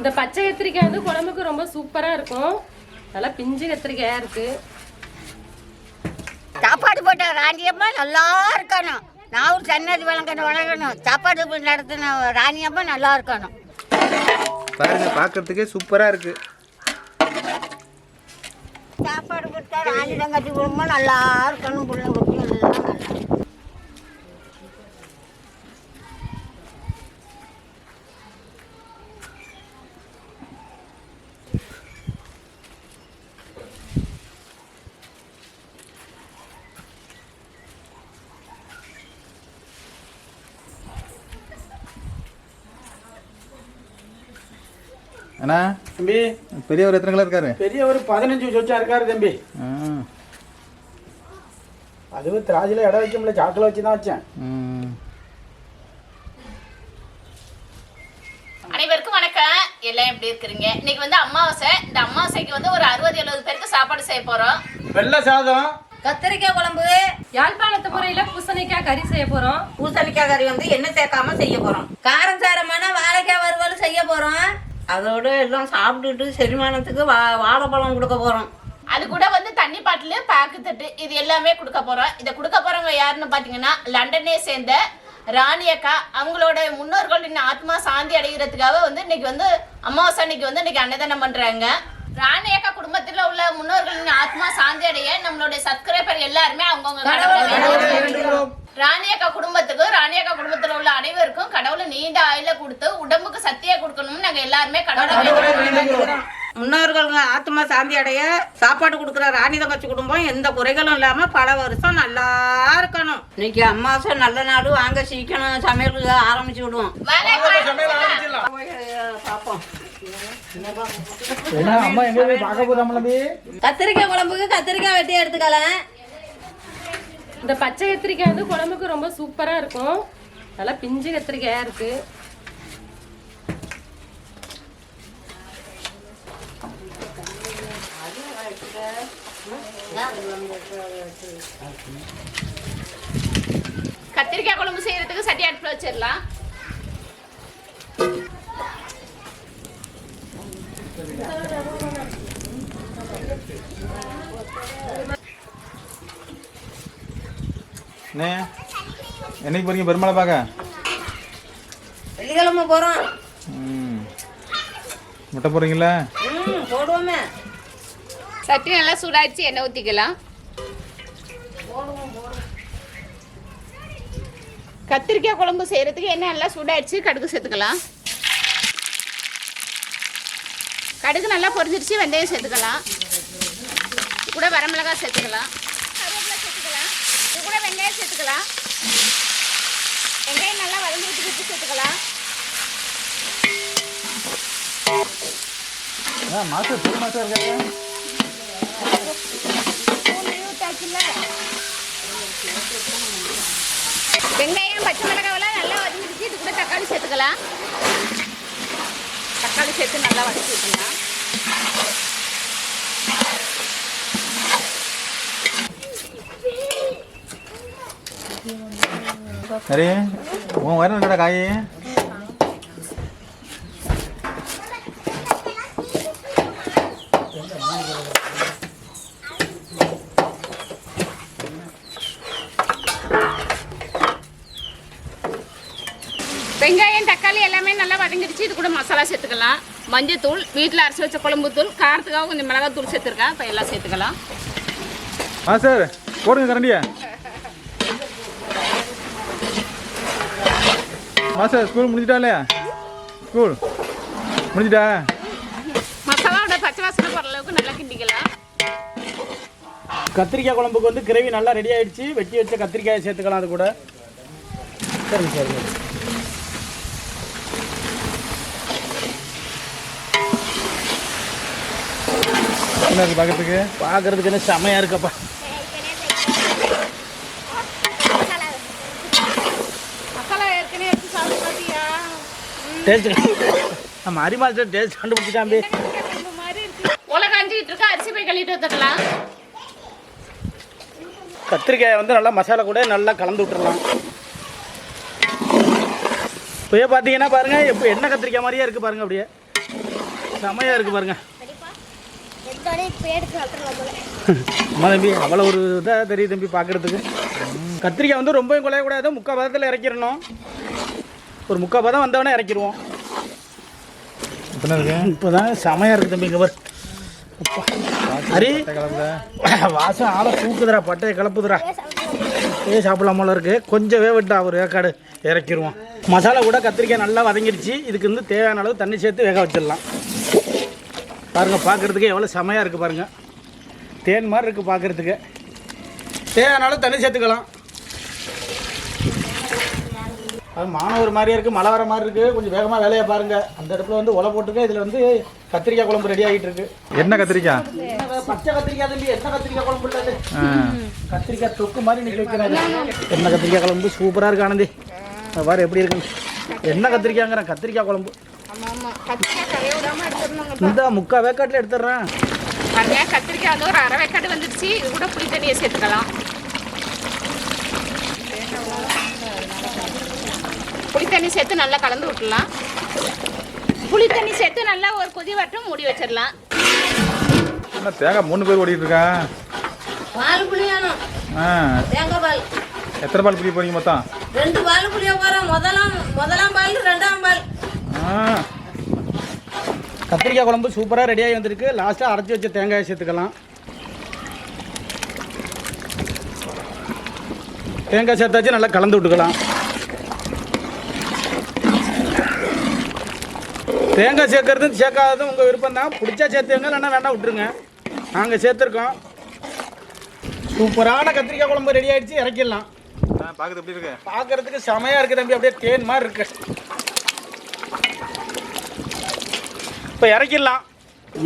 இந்த பச்சை கத்திரிக்காய் வந்து குழம்புக்கு ரொம்ப சூப்பரா இருக்கும். நல்லா பிஞ்சு கத்திரிக்காயா இருக்கு. சாப்பாடு போட்ட ராணியம்மா நல்லா இருக்கணும். நான் ஒரு சன்னதி வழங்கணும் வழங்கணும். சாப்பாடு போட்டு நடத்தின ராணியம்மா நல்லா இருக்கணும். பாருங்க பார்க்கறதுக்கே சூப்பராக இருக்கு. சாப்பாடு கொடுத்தா ராணி தங்கச்சி குடும்பம் நல்லா இருக்கணும் பிள்ளை அண்ணா தம்பி. பெரியவர் எத்தனை கிலோ இருக்காரு? பெரிய ஒரு பதினஞ்சு சொச்சா இருக்காரு தம்பி. அதுவும் திராஜில இடம் வைக்க முடியல சாக்கில் வச்சு தான் வச்சேன். ம். அனைவருக்கும் வணக்கம். எல்லாம் எப்படி இருக்கிறீங்க? இன்னைக்கு வந்து அமாவாசை. இந்த அமாவாசைக்கு வந்து ஒரு அறுபது எழுபது பேருக்கு சாப்பாடு செய்ய போறோம். வெள்ளை சாதம். கத்திரிக்காய் குழம்பு யாழ்ப்பாணத்து முறையில பூசணிக்காய் கறி செய்ய போறோம். பூசணிக்காய் கறி வந்து எண்ணெய் சேர்க்காம செய்ய போறோம். காரம் சாரமான வாழைக்காய் வறுவல் செய்ய போறோம். அதோட எல்லாம் சாப்பிட்டுட்டு செரிமானத்துக்கு வா வாழைப்பழம் கொடுக்க போறோம். அது கூட வந்து தண்ணி பாட்டில் பாக்கு தட்டு இது எல்லாமே கொடுக்க போறோம். இதை கொடுக்க போறவங்க யாருன்னு பாத்தீங்கன்னா லண்டனே சேர்ந்த ராணி அக்கா. அவங்களோட முன்னோர்களின் ஆத்மா சாந்தி அடைகிறதுக்காக வந்து இன்னைக்கு வந்து அமாவாசை அன்னைக்கு வந்து இன்னைக்கு அன்னதானம் பண்றாங்க. ராணி அக்கா குடும்பத்துல உள்ள முன்னோர்களின் ஆத்மா சாந்தி அடைய நம்மளுடைய சப்ஸ்கிரைபர் எல்லாருமே அவங்கவுங்க ராணி அக்கா குடும்பத்துக்கும் ராணி அக்கா குடும்பத்துல உள்ள அனைவருக்கும் கடவுளை நீண்ட ஆயுள கொடுத்து உடம்புக்கு சக்தியை கொடுக்கணும்னு நாங்க எல்லாருமே கடவுளை முன்னோர்கள் ஆத்மா சாந்தி அடைய சாப்பாடு கொடுக்குற ராணி தங்கச்சி குடும்பம் எந்த குறைகளும் இல்லாம பல வருஷம் நல்லா இருக்கணும். இன்னைக்கு அம்மாசை நல்ல நாடு வாங்க சீக்கிரம் சமையல் ஆரம்பிச்சு விடுவோம். பார்ப்போம் கத்திரிக்காய் குழம்புக்கு கத்திரிக்காய் வெட்டி எடுத்துக்கலாம் இந்த பச்சை கத்திரிக்காய் வந்து குழம்புக்கு ரொம்ப சூப்பராக இருக்கும். நல்லா பிஞ்சு கத்திரிக்காயாக இருக்கு. கத்திரிக்காய் குழம்பு செய்யறதுக்கு சட்டி அடுப்பில் வச்சிடலாம். அண்ணே என்னைக்கு போறீங்க? பெருமாளை பார்க்க? வெள்ளிக்கிழமை போறோம். ம். முட்டை போடுறீங்களா ம் போடுவோமே. சட்டி நல்லா சூடாச்சு எண்ணெய் ஊத்திக்கலாம். கத்திரிக்காய் குழம்பு செய்யறதுக்கு எண்ணெய் நல்லா சூடாயிடுச்சு கடுகு சேர்த்துக்கலாம். கடுகு நல்லா பொரிஞ்சிருச்சு வெந்தயம் சேர்த்துக்கலாம். கூட வரமிளகாய் சேர்த்துக்கலாம். இது கூட வெங்காயம் சேர்த்துக்கலாம். வெங்காயம் நல்லா வதங்கிட்டு உப்பு சேர்த்துக்கலாம். ஆ மாசம் பெரிய மாசம் இருக்காரு வெங்காயம் பச்சை மிளகாவெல்லாம் நல்லா வதங்கிடுச்சு. இது கூட தக்காளி சேர்த்துக்கலாம். தக்காளி சேர்த்து நல்லா வதக்கி விட்டுலாம் சரி. உன் வயலில் என்னடா காய்? வெங்காயம் தக்காளி எல்லாமே நல்லா வதங்கிடுச்சு. இது கூட மசாலா சேர்த்துக்கலாம். மஞ்சத்தூள் வீட்டில் அரைச்சி வச்ச குழம்பு தூள் காரத்துக்காக கொஞ்சம் மிளகாய் தூள் சேர்த்துருக்கேன். இப்போ எல்லாம் சேர்த்துக்கலாம். ஆ சார். போடுங்க கரண்டியா. மாஸ்டர் ஸ்கூல் முடிஞ்சிட்டா இல்லையா? ஸ்கூல் முடிஞ்சிட்டா? மசாலாவோட பச்சை வாசனை போகிற அளவுக்கு நல்லா கிண்டிக்கலாம். கத்திரிக்காய் குழம்புக்கு வந்து கிரேவி நல்லா ரெடி ஆயிடுச்சு. வெட்டி வச்ச கத்திரிக்காயை சேர்த்துக்கலாம் அது கூட. சரிங்க சரிங்க. என்ன பார்க்கறதுக்கு? பார்க்கறதுக்கு என்ன செமையா இருக்கப்பா மசாலா ஏற்கனவே எடுத்து சாப்பிட்டு பார்த்தியா டேஸ்ட் நம்ம அரிமாஸ்டர் டேஸ்ட் கண்டுபிடிச்சிட்டாம்பி உலக அஞ்சிக்கிட்டு இருக்கா அரிசி போய் கழிட்டு வந்துக்கலாம் கத்திரிக்காயை வந்து நல்லா மசாலா கூட நல்லா கலந்து விட்டுறலாம். இப்போயே பார்த்தீங்கன்னா பாருங்க இப்போ எண்ணெய் கத்திரிக்காய் மாதிரியே இருக்கு பாருங்க அப்படியே. செமையாக இருக்குது பாருங்க. எடுத்தோடனே இப்போ எடுத்து விட்டுறலாம் போல. அம்மா தம்பி அவ்வளோ ஒரு இதாக தெரியுது தம்பி பார்க்குறதுக்கு கத்திரிக்காய் வந்து ரொம்பவும் குலையக்கூடாது முக்கால் பதத்தில் இறக்கிடணும். ஒரு முக்கால் பதம் வந்தவொடனே இறக்கிடுவோம். இப்போ தான் செமையாக இருக்குது தம்பி இங்கே. ஹரி வாசம் ஆளை தூக்குதுடா பட்டையை கிளப்புதுடா. ஏ சாப்பிடலாம் போல இருக்கு. கொஞ்சம் வேவிட்டா ஒரு வேக்காடு இறக்கிடுவோம். மசாலா கூட கத்திரிக்காய் நல்லா வதங்கிடுச்சு. இதுக்கு வந்து தேவையான அளவு தண்ணி சேர்த்து வேக வச்சிடலாம். பாருங்கள் பார்க்குறதுக்கு எவ்வளோ செமையாக இருக்குது பாருங்கள் தேன் மாதிரி இருக்குது பார்க்குறதுக்கு தேவையான அளவு தண்ணி சேர்த்துக்கலாம். அது மாணவர் மாதிரியே இருக்குது மழை வர மாதிரி இருக்குது கொஞ்சம் வேகமாக வேலையை பாருங்கள் அந்த இடத்துல வந்து உலை போட்டுருக்கு இதில் வந்து கத்திரிக்காய் குழம்பு ரெடி ஆகிட்டு இருக்கு. என்ன கத்திரிக்காய் பச்சை கத்திரிக்காய் தம்பி என்ன கத்திரிக்காய் குழம்பு இல்லை ஆ. கத்திரிக்காய் தொக்கு மாதிரி இன்னைக்கு வைக்கிறாங்க என்ன கத்திரிக்காய் குழம்பு? சூப்பராக இருக்கு ஆனந்தி பாரு எப்படி இருக்குன்னு. என்ன கத்திரிக்காய்ங்கிறேன் கத்திரிக்காய் குழம்பு. இந்த முக்கா வேக்காட்டில் எடுத்துடுறேன். கத்திரிக்காய் வந்து ஒரு அரை வேக்காடு வந்துடுச்சு. இது கூட புளி தண்ணியை சேர்த்துக்கலாம். தண்ணி சேர்த்து நல்லா கலந்து விட்டுலாம் புளி தண்ணி சேர்த்து நல்லா ஒரு கொதி வட்டம் மூடி வச்சிடலாம். என்ன தேங்காய் மூணு பேர் ஓடிட்டு இருக்கா? பால் ஆ. தேங்காய் பால். எத்தனை பால் பிடி போறீங்க மொத்தம்? ரெண்டு பால் புளிய போகிறோம் முதலாம் முதலாம் பால் ரெண்டாம் பால். ஆ. கத்திரிக்காய் குழம்பு சூப்பராக ரெடியாகி வந்திருக்கு. லாஸ்ட்டாக அரைச்சி வச்ச தேங்காயை சேர்த்துக்கலாம். தேங்காய் சேர்த்தாச்சு நல்லா கலந்து விட்டுக்கலாம். தேங்காய் சேர்க்கறதும் சேர்க்காததும் உங்கள் விருப்பம் தான் பிடிச்சா சேர்த்துங்க இல்லைன்னா வேண்டாம் விட்டுருங்க. நாங்கள் சேர்த்துருக்கோம். சூப்பரான கத்திரிக்காய் குழம்பு ரெடி ஆயிடுச்சு இறக்கிடலாம். பார்க்குறது எப்படி இருக்கு? பார்க்கறதுக்கு செமையாக இருக்குது தம்பி அப்படியே தேன் மாதிரி இருக்கு. இப்போ இறக்கிடலாம்.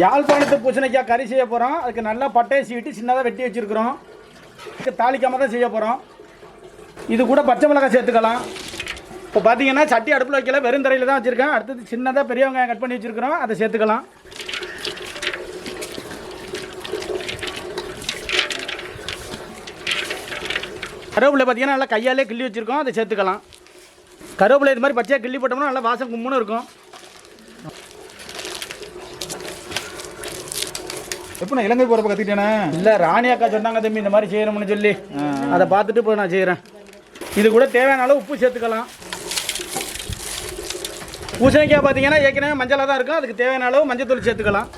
யாழ்ப்பாணத்து பூசணிக்காய் கறி செய்ய போகிறோம் அதுக்கு நல்லா பட்டையை சீவிட்டு சின்னதாக வெட்டி வச்சுருக்குறோம். தாளிக்காமல் தான் செய்ய போகிறோம் இது கூட பச்சை மிளகாய் சேர்த்துக்கலாம். இப்போ பார்த்தீங்கன்னா சட்டி அடுப்பில் வைக்கல வெறும் தரையில் தான் வச்சுருக்கேன். அடுத்தது சின்னதாக பெரிய வெங்காயம் கட் பண்ணி வச்சுருக்கிறோம். அதை சேர்த்துக்கலாம். கருவேப்பிலை பார்த்தீங்கன்னா நல்லா கையாலே கிள்ளி வச்சுருக்கோம். அதை சேர்த்துக்கலாம். கருவேப்பிலை இது மாதிரி பச்சையாக கிள்ளி போட்டோம்னா நல்லா வாசம் கும்முன்னு இருக்கும். எப்போ நான் இலங்கை போகிறப்ப கற்றுக்கிட்டேனே இல்லை ராணி அக்கா சொன்னாங்க தம்பி இந்த மாதிரி செய்யணும்னு சொல்லி. அதை பார்த்துட்டு இப்போ நான் செய்கிறேன் இது கூட தேவையான அளவு உப்பு சேர்த்துக்கலாம். பூசணிக்காய் பார்த்தீங்கன்னா ஏற்கனவே மஞ்சளாக தான் இருக்கும். அதுக்கு தேவையான அளவு மஞ்சத்தூள் சேர்த்துக்கலாம்.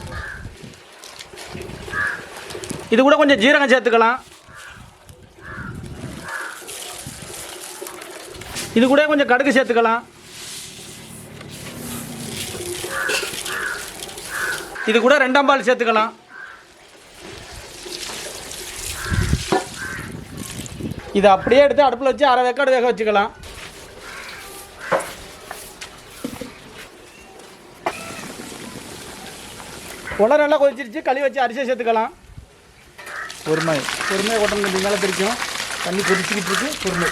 இது கூட கொஞ்சம் ஜீரகம் சேர்த்துக்கலாம். இது கூட கொஞ்சம் கடுகு சேர்த்துக்கலாம். இது கூட ரெண்டாம் பால் சேர்த்துக்கலாம். இதை அப்படியே எடுத்து அடுப்பில் வச்சு அரை வேக்காடு வேக வச்சுக்கலாம். உலர் நல்லா கொதிச்சிருச்சு. களி வச்சு அரிசியை சேர்த்துக்கலாம். பொறுமை. பொறுமையாக கொட்டணும் கொஞ்சம் மேலே பிரிக்கும் தண்ணி கொதிச்சுக்கிட்டு இருக்கு. பொறுமை.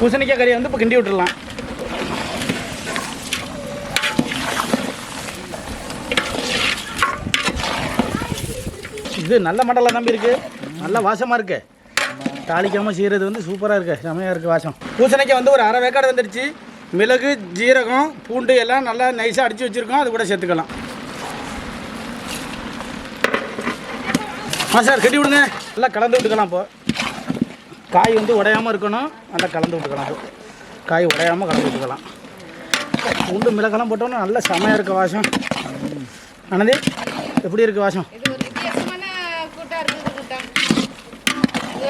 பூசணிக்காய் கறியை வந்து இப்போ கிண்டி விட்டுடலாம். இது நல்ல மடலாக நம்பி இருக்குது நல்ல வாசமாக இருக்கு. தாளிக்காமல் செய்கிறது வந்து சூப்பராக இருக்குது செமையாக இருக்குது வாசம். பூசணிக்காய் வந்து ஒரு அரை வேக்காடு வந்துடுச்சு மிளகு ஜீரகம் பூண்டு எல்லாம் நல்லா நைஸாக அடித்து வச்சுருக்கோம். அது கூட சேர்த்துக்கலாம். ஆ சார் கட்டி விடுங்க நல்லா கலந்து விட்டுக்கலாம் இப்போ. காய் வந்து உடையாமல் இருக்கணும். நல்லா கலந்து விட்டுக்கலாம் காய் உடையாமல் கலந்து விட்டுக்கலாம். பூண்டு மிளகெல்லாம் போட்டோன்னா நல்ல செமையாக இருக்க வாசம். ஆனந்தி எப்படி வாசம்?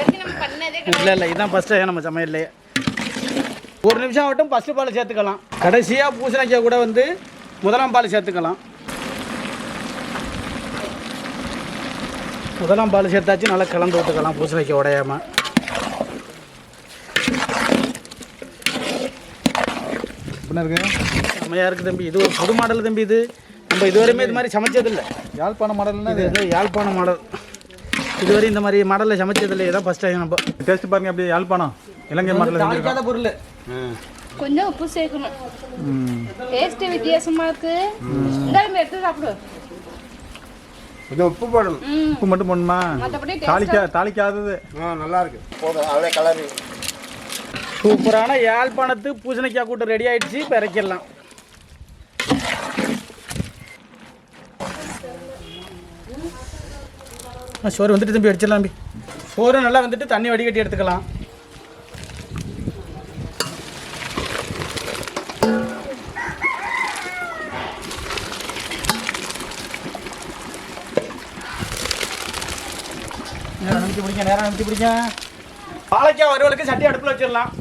இருக்குது பண்ணதே இல்லை இல்லை இதுதான் ஃபஸ்ட்டு நம்ம சமையல்லையே ஒரு நிமிஷம் ஆகட்டும் ஃபஸ்ட்டு பால் சேர்த்துக்கலாம். கடைசியாக பூசணிக்காய் கூட வந்து முதலாம் பால் சேர்த்துக்கலாம். முதலாம் பால் சேர்த்தாச்சு நல்லா கலந்து விட்டுக்கலாம் பூசணிக்காய் உடையாம. எப்படி இருக்கு? செம்மையாக இருக்குது தம்பி. இது ஒரு புது மாடல் தம்பி இது. நம்ம இதுவரையுமே இது மாதிரி சமைச்சதில்லை. யாழ்ப்பாணம் மாடல்னா இது யாழ்ப்பாணம் மாடல். இதுவரை இந்த மாதிரி மாடலில் சமைச்சதில்லை இதான் ஃபஸ்ட் டைம் நம்ம. டேஸ்ட் பாருங்க அப்படியே யாழ்ப்பாணம். இலங்கை மாடல் தாளிக்காத பொருள். கொஞ்சம் உப்பு சேர்க்கணும். டேஸ்ட் வித்தியாசமா இருக்கு. இந்த எடுத்து சாப்பிடு. கொஞ்சம் உப்பு போடணும். உப்பு மட்டும் போடணுமா? தாளிக்கா தாளிக்காதது. ஆ நல்லா இருக்கு போதும் அதே கலர் சூப்பரான யாழ்ப்பாணத்து பூசணிக்காய் கூட்டு ரெடி ஆயிடுச்சு இப்போ இறக்கிடலாம் ஆ, சோறு வந்துட்டு தம்பி அடிச்சிடலாம் தம்பி. சோறு நல்லா வந்துட்டு தண்ணி வடிகட்டி எடுத்துக்கலாம். நிமித்தி பிடிங்க நேரம் நிமித்தி பிடிங்க. வாழைக்காய் வறுவலுக்கு சட்டி அடுப்பில் வச்சிடலாம்.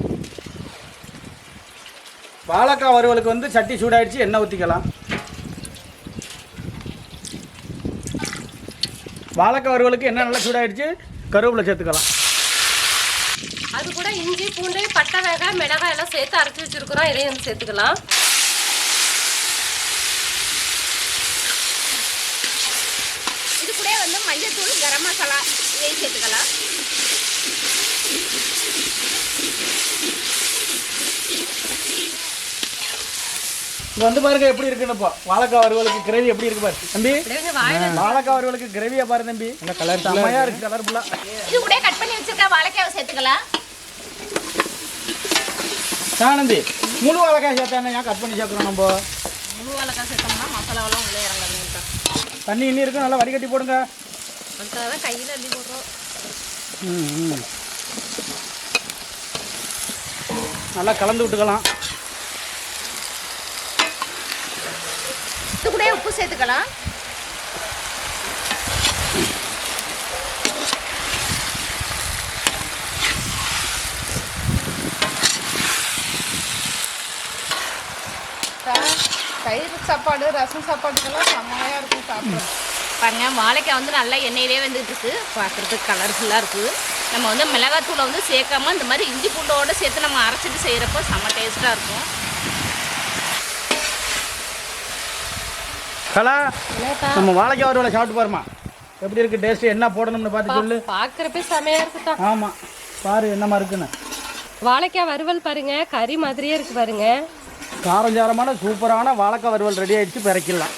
வாழைக்காய் வறுவலுக்கு வந்து சட்டி சூடாயிடுச்சு எண்ணெய் ஊற்றிக்கலாம் வாழைக்காய் வறுவலுக்கு எண்ணெய் நல்லா சூடாயிடுச்சு கருவேப்பிலை சேர்த்துக்கலாம். அது கூட இஞ்சி பூண்டு பட்டை வேக மிளகாய் எல்லாம் சேர்த்து அரைச்சி வச்சிருக்கிறோம். இதையும் வந்து சேர்த்துக்கலாம். இது கூட வந்து மஞ்சத்தூள் கரம் மசாலா. இதையும் சேர்த்துக்கலாம் இங்கே வந்து பாருங்க எப்படி இருக்குன்னு இப்போ வாழைக்காய் வறுவலுக்கு கிரேவி எப்படி இருக்கு பாரு. தம்பி வாழைக்காய் வறுவலுக்கு கிரேவியை பாரு தம்பி. என்ன கலர் செம்மையாக இருக்கு? கலர்ஃபுல்லாக இது கூட கட் பண்ணி வச்சிருக்க வாழைக்காவை சேர்த்துக்கலாம். சானந்தி முழு வாழைக்காய் சேர்த்தானே ஏன் கட் பண்ணி சேர்க்குறோம் நம்ம? முழு வாழைக்காய் சேர்த்தோம்னா மசாலாவெல்லாம் உள்ளே இறங்காது. தண்ணி இன்னி இருக்கு நல்லா வடிகட்டி போடுங்க. அதுக்காக தான் கையில் அள்ளி போடுறோம். நல்லா கலந்து விட்டுக்கலாம். இது கூட உப்பு சேர்த்துக்கலாம். தயிர் சாப்பாடு ரசம் சாப்பாடுக்கெல்லாம் செம்மையாக இருக்கும் சாப்பிட்றது பாருங்க வாழைக்காய் வந்து நல்லா எண்ணெயிலே வந்துட்டு இருக்கு பார்க்குறதுக்கு கலர்ஃபுல்லாக இருக்குது நம்ம வந்து மிளகாத்தூளை வந்து சேர்க்காம இந்த மாதிரி இஞ்சி பூண்டோட சேர்த்து நம்ம அரைச்சிட்டு செய்கிறப்போ செம்ம டேஸ்ட்டாக இருக்கும். கலா நம்ம வாழைக்காய் வறுவலை சாப்பிட்டு பாருமா எப்படி இருக்கு டேஸ்ட் என்ன போடணும்னு பார்த்து சொல்லு. பார்க்குறப்ப செமையா இருக்குதா ஆமாம் பாரு என்னமா இருக்குன்னு. வாழைக்காய் வறுவல் பாருங்க கறி மாதிரியே இருக்கு பாருங்க. காரஞ்சாரமான சூப்பரான வாழைக்காய் வறுவல் ரெடி ஆயிடுச்சு பிறக்கிடலாம்.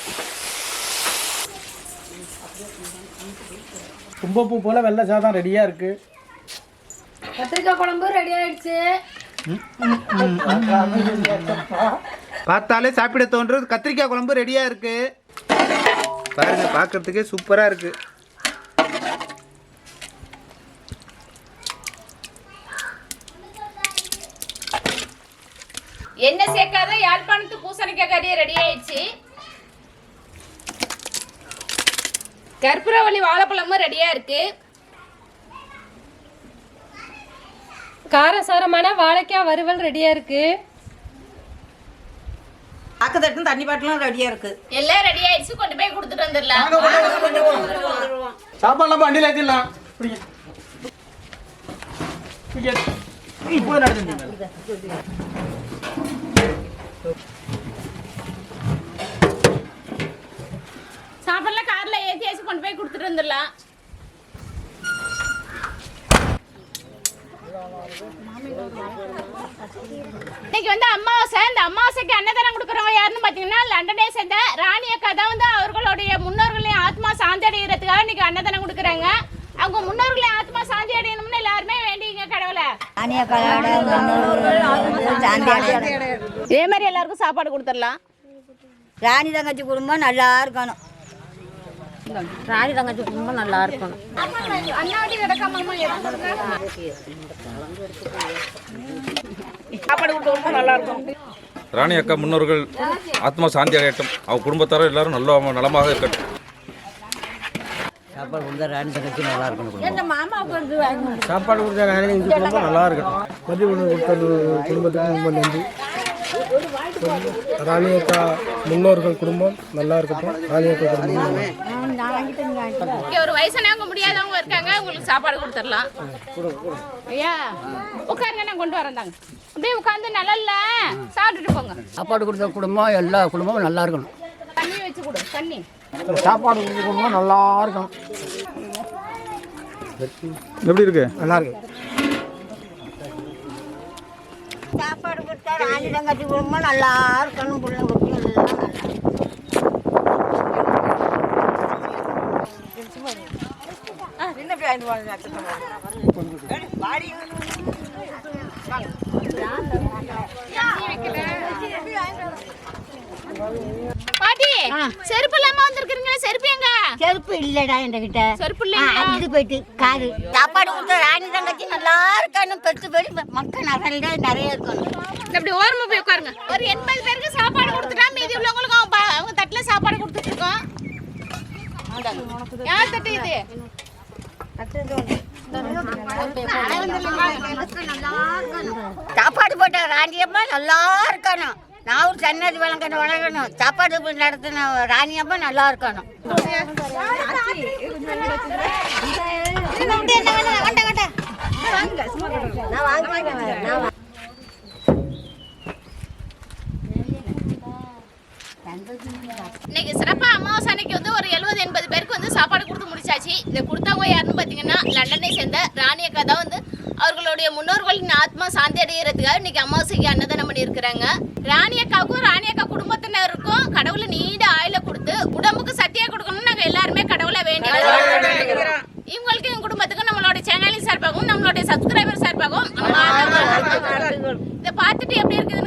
தும்பப்பூ போல் வெள்ளை சாதம் ரெடியாக இருக்குது கத்திரிக்காய் குழம்பு ரெடி ஆயிடுச்சு. பார்த்தாலே சாப்பிட தோன்றது கத்திரிக்காய் குழம்பு ரெடியாக இருக்கு. பாருங்க பார்க்கறதுக்கே சூப்பராக இருக்கு எண்ணெய் சேர்க்காத யாழ்ப்பாணத்து பூசணிக்காய் கறி ரெடி ஆயிடுச்சு கற்பூரவள்ளி வாழைப்பழமும் ரெடியாக இருக்குது காரசாரமான வாழைக்காய் வறுவல் ரெடியா இருக்கு. பாக்கு தட்டும் தண்ணி பாட்டிலும் ரெடியாக இருக்குது எல்லாம் ரெடி ஆயிடுச்சு கொண்டு போய் கொடுத்துட்டு வந்துடலாம். சாப்பாடுலாம் வண்டியில் ஏற்றிடலாம். இப்போ நடந்துங்க சாப்பாடுலாம் காரில் ஏற்றி வச்சு கொண்டு போய் கொடுத்துட்டு வந்துடலாம். இன்னைக்கு வந்து அமாவாசை இந்த அமாவாசைக்கு அன்னதானம் கொடுக்குறவங்க யாருன்னு பார்த்தீங்கன்னா லண்டனே சேர்ந்த ராணி அக்கா தான் வந்து அவர்களுடைய முன்னோர்களின் ஆத்மா சாந்தி அடைகிறதுக்காக இன்னைக்கு அன்னதானம் கொடுக்குறாங்க. அவங்க முன்னோர்களின் ஆத்மா சாந்தி அடையணும்னு எல்லாருமே வேண்டிங்க கடவுளை. இதே மாதிரி எல்லாருக்கும் சாப்பாடு கொடுத்துடலாம். ராணி தங்கச்சி குடும்பம் நல்லா இருக்கணும். ராணி தங்கச்சி குடும்பம் நல்லா இருக்கணும். இருக்கும். ராணி அக்கா முன்னோர்கள் ஆத்மா சாந்தி அடையட்டும். அவ குடும்பத்தாரும் எல்லாரும் நல்ல நலமாக இருக்கட்டும். சாப்பாடு கொடுத்தா ராணி தங்கச்சி நல்லா இருக்கணும் சாப்பாடு கொடுத்த ராணி குடும்பம் நல்லா இருக்கும் மதிய உணவு கொடுத்த குடும்பத்துக்கு ரொம்ப நன்றி. ராணி அக்கா முன்னோர்கள் குடும்பம் நல்லா இருக்கட்டும். அக்கா குடும்பம். நல்லா ஒரு வயசானவங்க முடியாதவங்க இருக்காங்க உங்களுக்கு சாப்பாடு கொடுத்துடலாம். ஐயா உட்காருங்க நான் கொண்டு வரேன் தாங்க. அப்படியே உட்காந்து நிழல்ல சாப்பிட்டுட்டு போங்க. சாப்பாடு கொடுத்த குடும்பம் எல்லா குடும்பமும் நல்லா இருக்கணும். தண்ணி வச்சு கொடு தண்ணி. சாப்பாடு கொடுத்த குடும்பம் நல்லா இருக்கணும். எப்படி இருக்கு? நல்லா இருக்கு. சாப்பாடு கொடுத்தா ராணி தங்கச்சி குடும்பம் நல்லா இருக்கணும் பிள்ளை குட்டி எல்லாம் நல்லா பாட்டி செருப்பு இல்லாம வந்திருக்கீங்க செருப்பு எங்க? செருப்பு இல்லடா என்கிட்ட. செருப்பு இல்லைங்களா இது போயிட்டு காரு சாப்பாடு கொடுத்த ராணி தங்கச்சி நல்லா இருக்கணும் பெற்று போய் மக்கள் நிறைய நிறைய இருக்கணும். இப்படி ஓரமா போய் உட்காருங்க. ஒரு எண்பது பேருக்கு சாப்பாடு கொடுத்துட்டா மீதி உள்ளவங்களுக்கும் அவங்க தட்டுல சாப்பாடு கொடுத்துட்டு இருக்கோம். யார் தட்டு இது? சாப்பாடு போட்ட ராணியம்மா நல்லா இருக்கணும். நான் ஒரு சன்னதி வழங்கணும் வழங்கணும். சாப்பாடு நடத்தின ராணியம்மா நல்லா இருக்கணும். இன்னைக்கு சிறப்பா அமாவாசை அன்னைக்கு வந்து ஒரு எழுபது எண்பது பேருக்கு வந்து ராணி இதை கொடுத்தவங்க யாருன்னு பார்த்தீங்கன்னா லண்டனை சேர்ந்த ராணி அக்கா தான் வந்து அவர்களுடைய முன்னோர்களின் ஆத்மா சாந்தி அடைகிறதுக்காக இன்னைக்கு அமாவாசைக்கு அன்னதானம் பண்ணியிருக்கிறாங்க. ராணி அக்காவுக்கும் ராணி அக்கா குடும்பத்தினருக்கும் கடவுளை நீண்ட ஆயில கொடுத்து உடம்புக்கு சத்தியா கொடுக்கணும்னு நாங்கள் எல்லாருமே கடவுளை வேண்டிக்கிறோம். இவங்களுக்கு எங்கள் குடும்பத்துக்கும் நம்மளோட சேனலின் சார்பாகவும் நம்மளுடைய சப்ஸ்கிரைபர் சார்பாகவும் இந்த பார்த்துட்டு எப்படி இருக்குது